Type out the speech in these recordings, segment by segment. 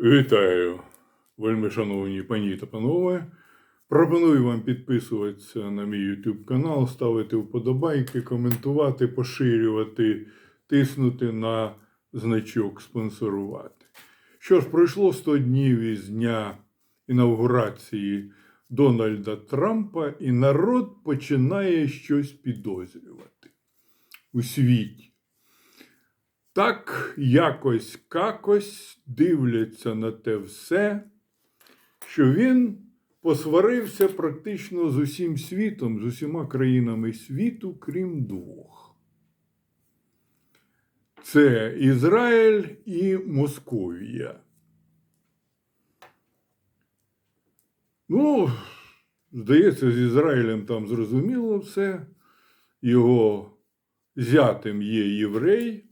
Вітаю, вельми шановні пані та панове. Пропоную вам підписуватися на мій YouTube канал, ставити вподобайки, коментувати, поширювати, тиснути на значок спонсорувати. Що ж, пройшло 100 днів із дня інаугурації Дональда Трампа, і народ починає щось підозрювати у світі. Так якось какось дивляться на те все, що він посварився практично з усім світом, з усіма країнами світу, крім двох. Це Ізраїль і Московія. Ну, здається, з Ізраїлем там зрозуміло все. Його зятем є єврей.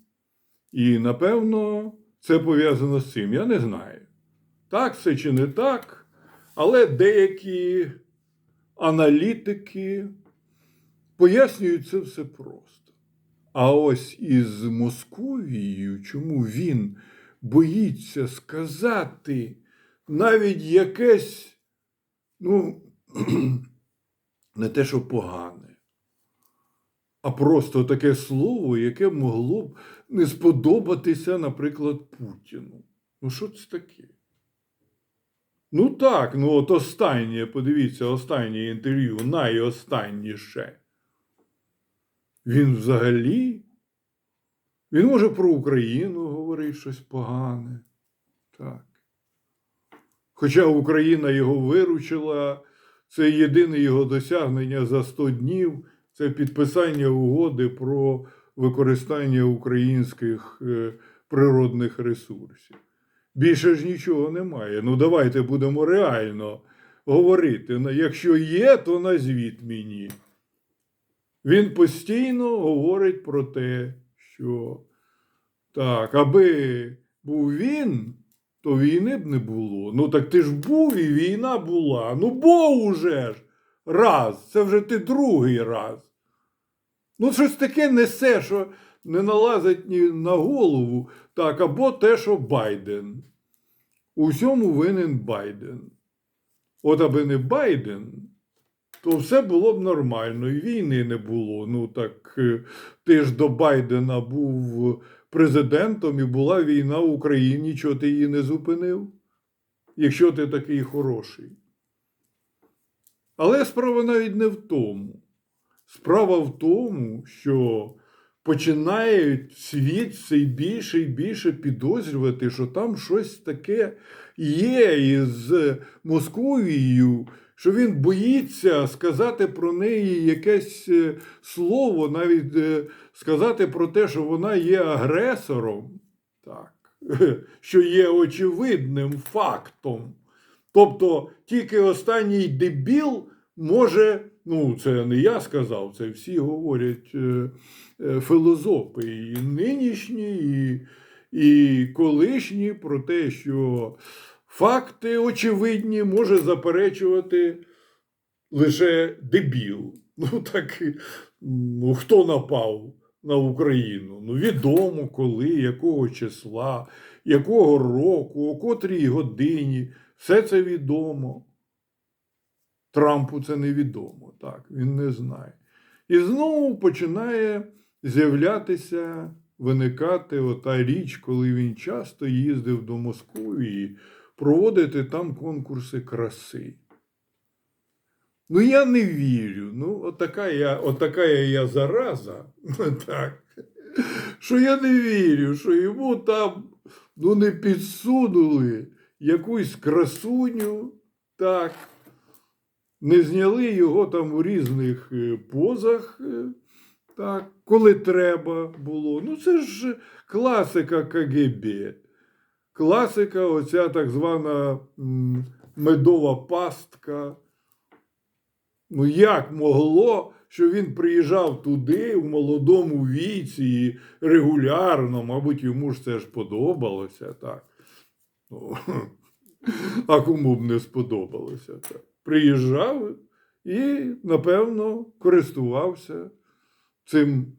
І напевно це пов'язано з цим. Я не знаю. Так це чи не так, але деякі аналітики пояснюють це все просто. А ось із Московією, чому він боїться сказати навіть якесь, ну, не те, що погане, а просто таке слово, яке могло б не сподобатися, наприклад, Путіну. Ну, що це таке? Ну так, ну от останнє, подивіться, останнє інтерв'ю, найостанніше. Він взагалі. Він може про Україну говорити щось погане. Так. Хоча Україна його виручила, це єдине його досягнення за 100 днів це підписання угоди про використання українських е, природних ресурсів. Більше ж нічого немає. Ну, давайте будемо реально говорити. Якщо є, то назвіть мені. Він постійно говорить про те, що так, аби був він, то війни б не було. Ну так ти ж був і війна була. Ну, бо уже ж раз. Це вже ти другий раз. Ну, щось таке несе, що не налазить ні на голову, так, або те, що Байден. У всьому винен Байден. От аби не Байден, то все було б нормально, і війни не було. Ну так е, ти ж до Байдена був президентом і була війна в Україні, чого ти її не зупинив, якщо ти такий хороший. Але справа навіть не в тому. Справа в тому, що починають світ все більше і більше підозрювати, що там щось таке є із Московією, що він боїться сказати про неї якесь е, слово, навіть е, сказати про те, що вона є агресором, так, що є очевидним фактом. Тобто тільки останній дебіл може, ну це не я сказав, це всі говорять е, е, філозофи, і нинішні, і, і колишні, про те, що факти очевидні може заперечувати лише дебіл. Ну так ну, хто напав на Україну? Ну, відомо коли, якого числа, якого року, о котрій годині. Все це відомо. Трампу це невідомо, так, він не знає. І знову починає з'являтися, виникати ота річ, коли він часто їздив до Московії проводити там конкурси краси. Ну, я не вірю. Ну, отака я, отака я зараза, так, що я не вірю, що йому там ну, не підсунули якусь красуню, так, не зняли його там у різних е, позах, е, так, коли треба було. Ну, це ж класика КГБ. Класика, оця так звана медова пастка. Ну, як могло, що він приїжджав туди в молодому віці і регулярно, мабуть, йому ж це ж подобалося, так. Ну, а кому б не сподобалося так. Приїжджав і, напевно, користувався цим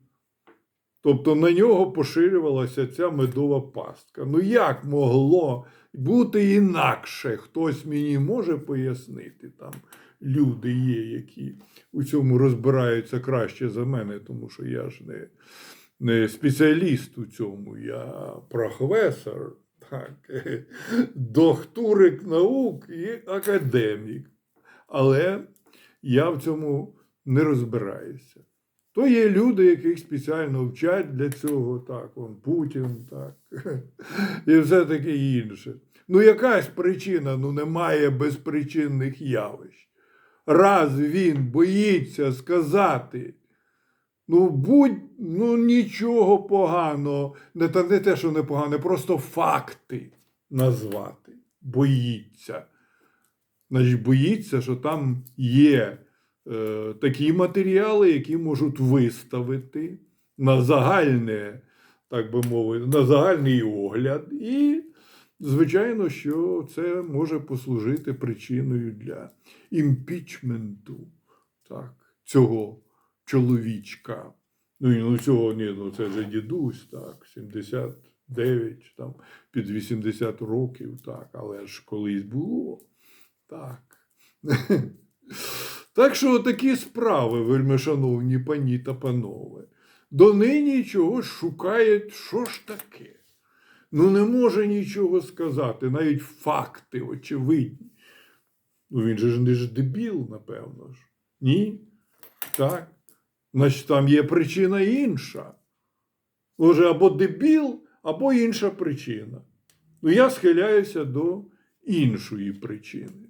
Тобто на нього поширювалася ця медова пастка. Ну як могло бути інакше? Хтось мені може пояснити там. Люди є, які у цьому розбираються краще за мене, тому що я ж не, не спеціаліст у цьому, я професор, так, докторик наук і академік. Але я в цьому не розбираюся. То є люди, яких спеціально вчать для цього, так, он Путін, так, і все таке інше. Ну, якась причина, ну немає безпричинних явищ. Раз він боїться сказати, ну будь, ну нічого поганого, не, не те, що не погане, просто факти назвати. Боїться. Значить, боїться, що там є е, такі матеріали, які можуть виставити на загальне, так би мовити, на загальний огляд. І, звичайно, що це може послужити причиною для імпічменту так, цього чоловічка. Ну, ну цього ні, ну це вже дідусь, так, 79, там, під 80 років, так, але ж колись було. Так. Так що такі справи, вельми шановні пані та панове. Донині чогось шукають, що ж таке? Ну, не може нічого сказати, навіть факти очевидні. Ну, він же ж не ж дебіл, напевно ж. Ні? Так. Значить, там є причина інша. Може, або дебіл, або інша причина. Ну, я схиляюся до іншої причини.